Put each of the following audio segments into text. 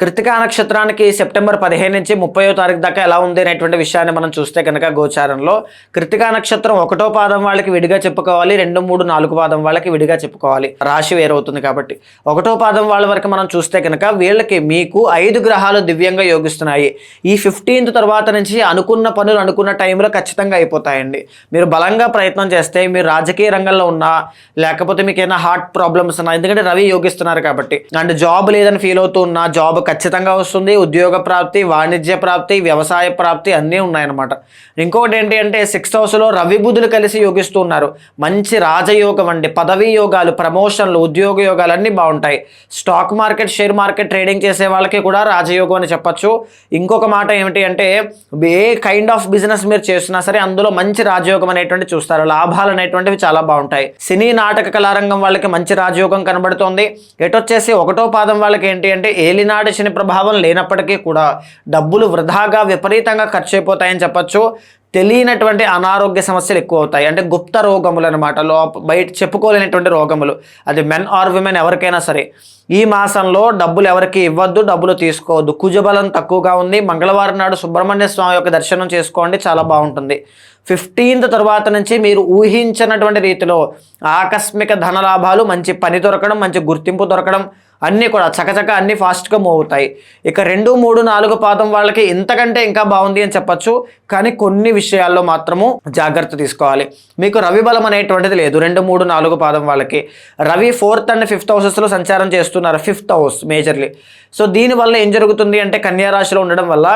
కృతికా నక్షత్రానికి సెప్టెంబర్ పదిహేను నుంచి ముప్పయో తారీఖు దాకా ఎలా ఉంది అనేటువంటి విషయాన్ని మనం చూస్తే కనుక గోచారంలో కృతికా నక్షత్రం ఒకటో పాదం వాళ్ళకి విడిగా చెప్పుకోవాలి రెండు మూడు నాలుగు పాదం వాళ్ళకి విడిగా చెప్పుకోవాలి. రాశి వేరవుతుంది కాబట్టి ఒకటో పాదం వాళ్ళ వరకు మనం చూస్తే కనుక వీళ్ళకి మీకు ఐదు గ్రహాలు దివ్యంగా యోగిస్తున్నాయి. ఈ ఫిఫ్టీన్త్ తర్వాత నుంచి అనుకున్న పనులు అనుకున్న టైంలో ఖచ్చితంగా అయిపోతాయండి. మీరు బలంగా ప్రయత్నం చేస్తే మీరు రాజకీయ రంగంలో ఉన్నా లేకపోతే మీకు ఏమైనా హార్ట్ ప్రాబ్లమ్స్ ఉన్నా ఎందుకంటే రవి యోగిస్తున్నారు కాబట్టి అండ్ జాబ్ లేదని ఫీల్ అవుతూ ఉన్నా జాబ్ ఖచ్చితంగా వస్తుంది. ఉద్యోగ ప్రాప్తి వాణిజ్య ప్రాప్తి వ్యవసాయ ప్రాప్తి అన్నీ ఉన్నాయన్నమాట. ఇంకొకటి ఏంటి అంటే సిక్స్త్ హౌస్లో రవి బుధులు కలిసి యోగిస్తున్నారు. మంచి రాజయోగం అండి. పదవీ యోగాలు ప్రమోషన్లు ఉద్యోగ యోగాలు అన్నీ బాగుంటాయి. Stock market share market trading చేసే వాళ్ళకి కూడా రాజయోగం అని చెప్పచ్చు. ఇంకొక మాట ఏమిటి అంటే ఏ కైండ్ ఆఫ్ బిజినెస్ మీరు చేస్తున్నా సరే అందులో మంచి రాజయోగం అనేటువంటి చూస్తారు. లాభాలు అనేటువంటివి చాలా బాగుంటాయి. సినీ నాటక కళారంగం వాళ్ళకి మంచి రాజయోగం కనబడుతోంది. ఎటొచ్చేసి ఒకటో పాదం వాళ్ళకి ఏంటి అంటే ఏలినాడు శని ప్రభావం లేనప్పటికీ కూడా డబ్బులు వృధాగా విపరీతంగా ఖర్చు అయిపోతాయని చెప్పచ్చు. తెలియనటువంటి అనారోగ్య సమస్యలు ఎక్కువ అవుతాయి అంటే గుప్త రోగములు అనమాట లో బయట చెప్పుకోలేనటువంటి రోగములు. అది మెన్ ఆర్ విమెన్ ఎవరికైనా సరే. ఈ మాసంలో డబ్బులు ఎవరికి ఇవ్వద్దు డబ్బులు తీసుకోవద్దు. కుజబలం తక్కువగా ఉంది. మంగళవారం నాడు సుబ్రహ్మణ్య స్వామి యొక్క దర్శనం చేసుకోండి. చాలా బాగుంటుంది. ఫిఫ్టీన్త్ తర్వాత నుంచి మీరు ఊహించినటువంటి రీతిలో ఆకస్మిక ధనలాభాలు మంచి పని దొరకడం మంచి గుర్తింపు దొరకడం అన్నీ కూడా చకచక అన్నీ ఫాస్ట్గా మూవ్ అవుతాయి. ఇక రెండు మూడు నాలుగు పాదం వాళ్ళకి ఇంతకంటే ఇంకా బాగుంది అని చెప్పొచ్చు. కానీ కొన్ని విషయాల్లో మాత్రము జాగ్రత్త తీసుకోవాలి. మీకు రవి బలం అనేటువంటిది లేదు. రెండు మూడు నాలుగు పాదం వాళ్ళకి. రవి ఫోర్త్ అండ్ ఫిఫ్త్ హౌసెస్లో సంచారం చేస్తున్నారు. Fifth house majorly. సో దీనివల్ల ఏం జరుగుతుంది అంటే కన్యారాశిలో ఉండడం వల్ల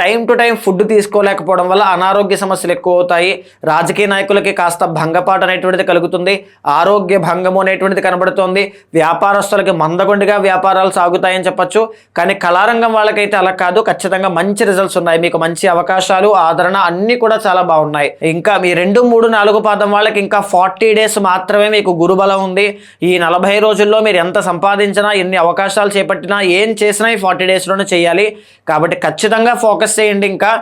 టైం టు టైం ఫుడ్ తీసుకోలేకపోవడం వల్ల అనారోగ్య సమస్యలు ఎక్కువ అవుతాయి రాజకీయ నాయకులకి కాస్త భంగపాటు అనేటువంటిది కలుగుతుంది. ఆరోగ్య భంగము అనేటువంటిది కనబడుతోంది. వ్యాపారస్తులకి మందగుండిగా వ్యాపారాలు సాగుతాయని చెప్పొచ్చు. కానీ కళారంగం వాళ్ళకైతే అలా కాదు. ఖచ్చితంగా మంచి రిజల్ట్స్ ఉన్నాయి. మీకు మంచి అవకాశాలు ఆదరణ అన్నీ కూడా చాలా బాగున్నాయి. ఇంకా మీ రెండు మూడు నాలుగు పాదం వాళ్ళకి ఇంకా ఫార్టీ డేస్ మాత్రమే మీకు గురుబలం ఉంది. ఈ నలభై రోజుల్లో మీరు ఎంత సంపాదించినా ఎన్ని అవకాశాలు చేపట్టినా ఏం చేసినా ఈ ఫార్టీ డేస్లోనే చేయాలి. కాబట్టి ఖచ్చితంగా ఫోకస్ చేయండి. ఇంకా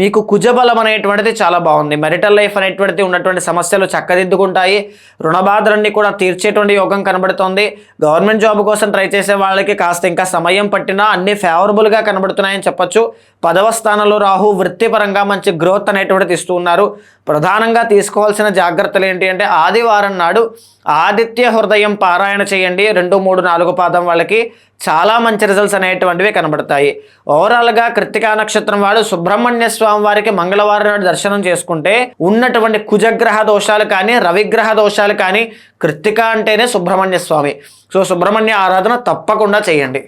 మీకు కుజబలం అనేటువంటిది చాలా బాగుంది. మెరిటల్ లైఫ్ అనేటువంటిది ఉన్నటువంటి సమస్యలు చక్కదిద్దుకుంటాయి. రుణబాధలన్నీ కూడా తీర్చేటువంటి యోగం కనబడుతోంది. గవర్నమెంట్ జాబ్ కోసం ట్రై చేసే వాళ్ళకి కాస్త ఇంకా సమయం పట్టినా అన్ని ఫేవరబుల్గా కనబడుతున్నాయని చెప్పొచ్చు. పదవ స్థానంలో రాహు వృత్తిపరంగా మంచి గ్రోత్ అనేటువంటిది ఇస్తూ ఉన్నారు. ప్రధానంగా తీసుకోవాల్సిన జాగ్రత్తలు ఏంటి అంటే ఆదివారం నాడు ఆదిత్య హృదయం పారాయణ చేయండి. రెండు మూడు నాలుగు పాదం వాళ్ళకి చాలా మంచి రిజల్ట్స్ అనేటువంటివి కనబడతాయి. ఓవరాల్గా కృతికా నక్షత్రం వాడు సుబ్రహ్మణ్య స్వామి వారికి మంగళవారం నాడు దర్శనం చేసుకుంటే ఉన్నటువంటి కుజగ్రహ దోషాలు కానీ రవిగ్రహ దోషాలు కానీ కృతిక అంటేనే సుబ్రహ్మణ్య స్వామి. సో సుబ్రహ్మణ్య ఆరాధన తప్పకుండా చేయండి.